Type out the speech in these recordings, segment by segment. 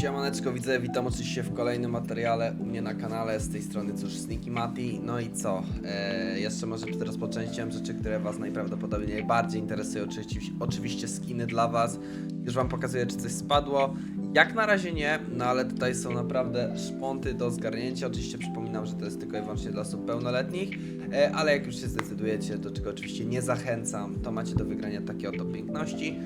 Siemaneczko, widzę, witam oczywiście w kolejnym materiale u mnie na kanale, z tej strony cóż, Sneaky Mati, no i co, e, jeszcze może przed rozpoczęciem rzeczy, które was najprawdopodobniej najbardziej interesują, oczywiście, oczywiście skiny dla was, już wam pokazuję, czy coś spadło, jak na razie nie, no ale tutaj są naprawdę szponty do zgarnięcia, oczywiście przypominam, że to jest tylko i wyłącznie dla osób pełnoletnich, e, ale jak już się zdecydujecie, do czego oczywiście nie zachęcam, to macie do wygrania takie oto piękności,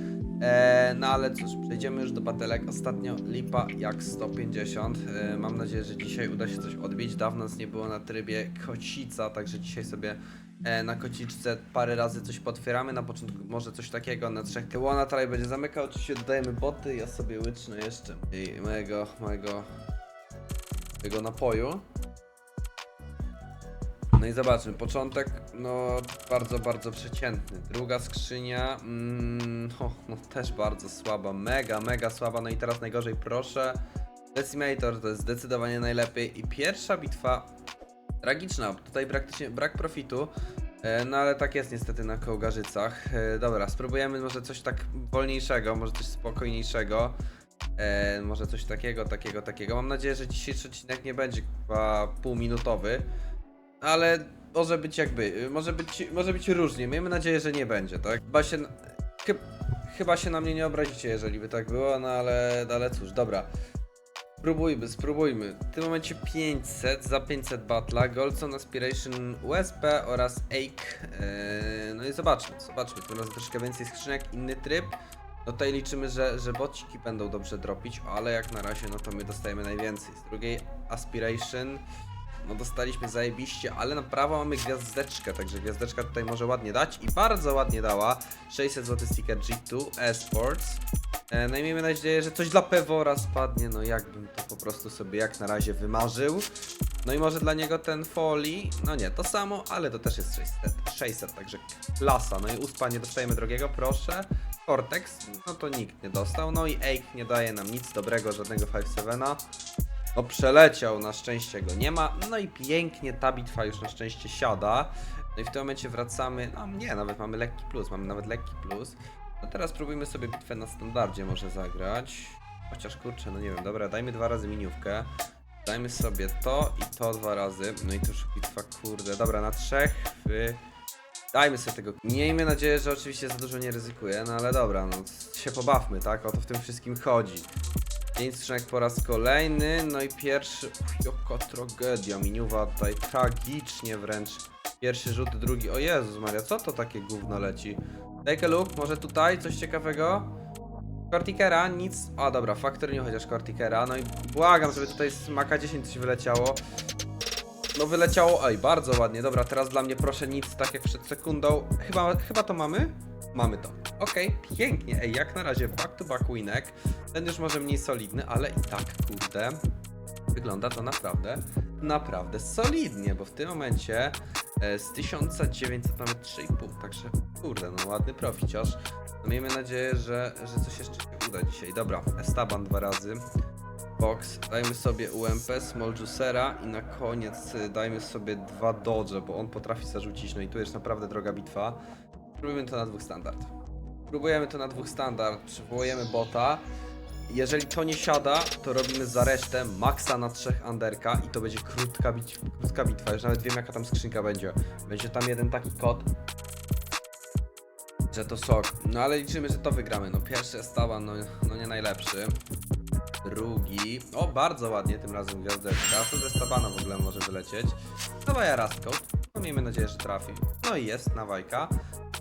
E, no ale cóż, przejdziemy już do batelek. Ostatnio lipa jak 150. E, mam nadzieję, że dzisiaj uda się coś odbić. Dawno nie było na trybie kocica, także dzisiaj sobie e, na kociczce parę razy coś potwieramy. Na początku może coś takiego, na trzech tyłona dalej będzie zamykał. Oczywiście dodajemy boty. Ja sobie łycznę jeszcze i mojego, mojego, tego napoju. No i zobaczmy, początek, no bardzo, bardzo przeciętny. Druga skrzynia, mm, no, no też bardzo słaba, mega, mega słaba. No i teraz najgorzej, proszę. Decimator to jest zdecydowanie najlepiej. I pierwsza bitwa, tragiczna, tutaj praktycznie brak profitu. E, No ale tak jest niestety na kołgarzycach. E, Dobra, spróbujemy może coś tak wolniejszego, może coś spokojniejszego. E, może coś takiego, takiego, takiego. Mam nadzieję, że dzisiejszy odcinek nie będzie półminutowy ale może być jakby, może być, może być różnie. Miejmy nadzieję, że nie będzie, tak? Chyba się, chy, chyba się na mnie nie obrazicie, jeżeli by tak było, no ale, ale cóż, dobra. Spróbujmy, spróbujmy. W tym momencie 500 za 500 batla, Goldson Aspiration USP oraz Ake. Yy, no i zobaczmy, zobaczmy. Tym razem troszkę więcej skrzynek, inny tryb. No tutaj liczymy, że, że bociki będą dobrze dropić, ale jak na razie, no to my dostajemy najwięcej. Z drugiej Aspiration, no dostaliśmy zajebiście, ale na prawo mamy gwiazdeczkę, także gwiazdeczka tutaj może ładnie dać i bardzo ładnie dała. 600 zł sticker G2 Esports. E, no i miejmy nadzieję, że coś dla Pewora spadnie, no jakbym to po prostu sobie jak na razie wymarzył. No i może dla niego ten Folii, no nie, to samo, ale to też jest 600, 600 także klasa. No i uspa nie dostajemy drogiego, proszę. Cortex, no to nikt nie dostał. No i Ake nie daje nam nic dobrego, żadnego 5-7. No przeleciał, na szczęście go nie ma. No i pięknie ta bitwa już na szczęście siada. No i w tym momencie wracamy, no nie, nawet mamy lekki plus, mamy nawet lekki plus. No teraz spróbujmy sobie bitwę na standardzie może zagrać. Chociaż kurczę, no nie wiem, dobra, dajmy dwa razy miniówkę. Dajmy sobie to i to dwa razy. No i to już bitwa, kurde, dobra, na trzech wy... Dajmy sobie tego. Miejmy nadzieję, że oczywiście za dużo nie ryzykuję, no ale dobra, no się pobawmy, tak? O to w tym wszystkim chodzi. 5 skrzynek po raz kolejny, no i pierwszy, jaka tragedia, miniuwa tutaj tragicznie wręcz. Pierwszy rzut, drugi, o Jezus Maria, co to takie gówno leci? Take a look, może tutaj coś ciekawego? Kortikera, nic, a dobra, Factory nie chociaż Kortikera, no i błagam, żeby tutaj z Maka 10 coś wyleciało. No wyleciało, oj, bardzo ładnie, dobra, teraz dla mnie proszę nic, tak jak przed sekundą, chyba, chyba to mamy? Mamy to. Okej, pięknie. Ej, jak na razie back to back winek. Ten już może mniej solidny, ale i tak, kurde. Wygląda to naprawdę, naprawdę solidnie, bo w tym momencie e, z 1900 mamy 3,5, także kurde, no ładny proficiarz. No miejmy nadzieję, że, że coś jeszcze się uda dzisiaj. Dobra, Estaban dwa razy. Box, dajmy sobie UMP, Small Juicera i na koniec y, dajmy sobie dwa Dodge, bo on potrafi zarzucić, no i tu jest naprawdę droga bitwa. Spróbujemy to na dwóch standard. Próbujemy to na dwóch standard, przywołujemy bota. Jeżeli to nie siada, to robimy za resztę maksa na trzech underka i to będzie krótka, bić, krótka bitwa. Już nawet wiem jaka tam skrzynka będzie. Będzie tam jeden taki kod, że to szok. No ale liczymy, że to wygramy. No pierwszy stawa, no, no nie najlepszy. Drugi. O, bardzo ładnie tym razem gwiazdeczka. To ze Stabana w ogóle może wylecieć. Dawaj Rastcoat. No miejmy nadzieję, że trafi. No i jest, nawajka.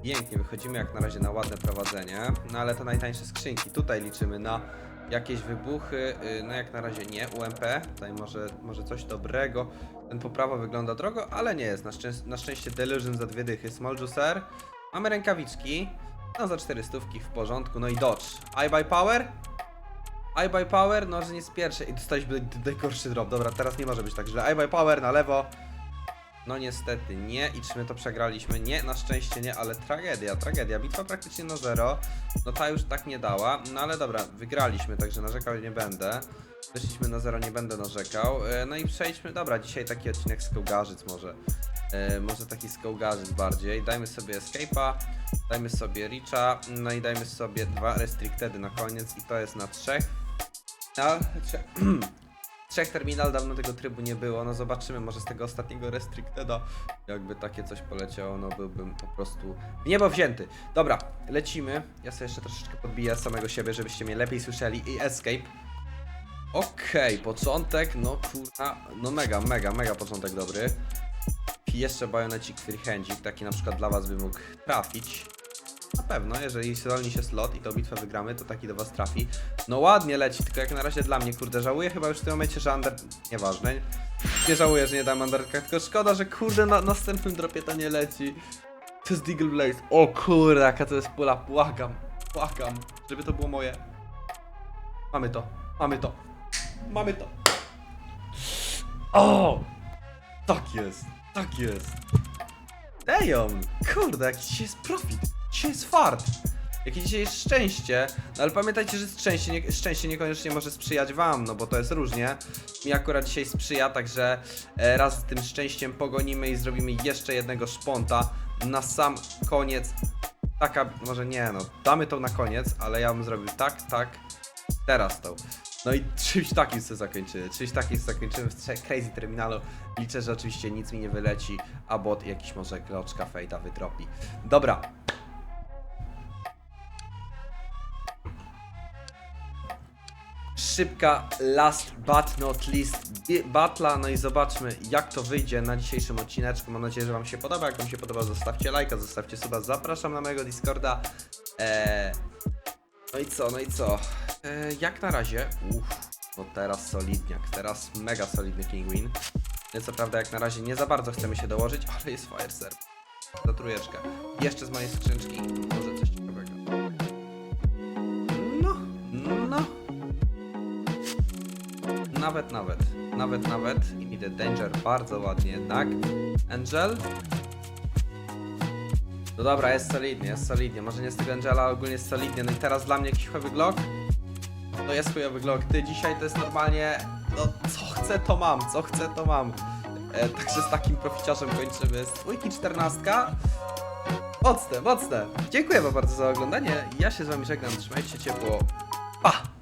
Pięknie, wychodzimy jak na razie na ładne prowadzenie. No ale to najtańsze skrzynki. Tutaj liczymy na jakieś wybuchy. Yy, No jak na razie nie. UMP. Tutaj może, może coś dobrego. Ten poprawa wygląda drogo, ale nie jest. Na, na szczęście Delusion za dwie dychy. Small Juicer. Mamy rękawiczki. No za cztery stówki w porządku. No i Dodge. I buy power? I buy power, no że nie z pierwszej. I dostaliśmy najgorszy drop. Dobra, teraz nie może być tak źle. I buy power na lewo. No niestety nie. I czy my to przegraliśmy? Nie, na szczęście nie, ale tragedia, tragedia. Bitwa praktycznie na zero. No ta już tak nie dała. No ale dobra, wygraliśmy, także narzekał nie będę. Wyszliśmy na zero, nie będę narzekał. E, No i przejdźmy, dobra, dzisiaj taki odcinek z Kołgarzyc może. E, może taki z Kołgarzyc bardziej. Dajmy sobie Escape'a, dajmy sobie Richa, no i dajmy sobie dwa Restrictedy na koniec i to jest na trzech. terminal. Trze- Trzech terminal, dawno tego trybu nie było. No zobaczymy, może z tego ostatniego restricteda jakby takie coś poleciało, no byłbym po prostu w niebo wzięty. Dobra, lecimy. Ja sobie jeszcze troszeczkę podbiję samego siebie, żebyście mnie lepiej słyszeli. I escape. Okej, początek, no kurwa, no mega, mega, mega początek dobry. I jeszcze bajonecik freehandzik, taki na przykład dla was by mógł trafić. Na pewno, jeżeli zwolni się slot i tą bitwę wygramy, to taki do was trafi. No ładnie leci, tylko jak na razie dla mnie, kurde, żałuję chyba już w tym momencie, że under... Nieważne. Nie żałuję, że nie dam underka, tylko szkoda, że kurde na następnym dropie to nie leci. To jest Deagle Blaze. O kurde, jaka to jest pula, błagam, błagam, żeby to było moje. Mamy to, mamy to, mamy to. O! Tak jest, tak jest. Damn! Kurde, jaki dzisiaj jest profit. Dzisiaj jest fart. Jakie dzisiaj jest szczęście. No ale pamiętajcie, że szczęście, nie, szczęście niekoniecznie może sprzyjać wam, no bo to jest różnie. Mi akurat dzisiaj sprzyja, także e, raz z tym szczęściem pogonimy i zrobimy jeszcze jednego szponta na sam koniec. Taka, może nie no, damy to na koniec, ale ja bym zrobił tak, tak, teraz to. No i czymś takim sobie zakończymy. Czymś takim zakończymy w Crazy Terminalu. Liczę, że oczywiście nic mi nie wyleci, a bot jakiś może kloczka fejda wydropi. Dobra. Szybka last but not least batla, no i zobaczmy jak to wyjdzie na dzisiejszym odcineczku. Mam nadzieję, że wam się podoba. Jak wam się podoba, zostawcie lajka, zostawcie suba. Zapraszam na mojego Discorda. Eee, no i co, no i co? E, jak na razie, uff, no teraz solidniak, teraz mega solidny Kingwin. E, Co prawda jak na razie nie za bardzo chcemy się dołożyć, ale jest Fire Serve. Za trójeczkę. Jeszcze z mojej skrzynczki, może coś Nawet, nawet, nawet, nawet. I widzę Danger bardzo ładnie jednak. Angel, no dobra, jest solidnie, jest solidnie. Może nie z tego Angela, ale ogólnie jest solidnie. No i teraz dla mnie jakiś chujowy Glock? To jest chujowy Glock. Ty dzisiaj to jest normalnie... No, co chcę to mam, co chcę to mam. E, także z takim proficiarzem kończymy. Dwójki czternastka. Mocne, mocne. Dziękuję wam bardzo za oglądanie. Ja się z wami żegnam. Trzymajcie się ciepło. Pa!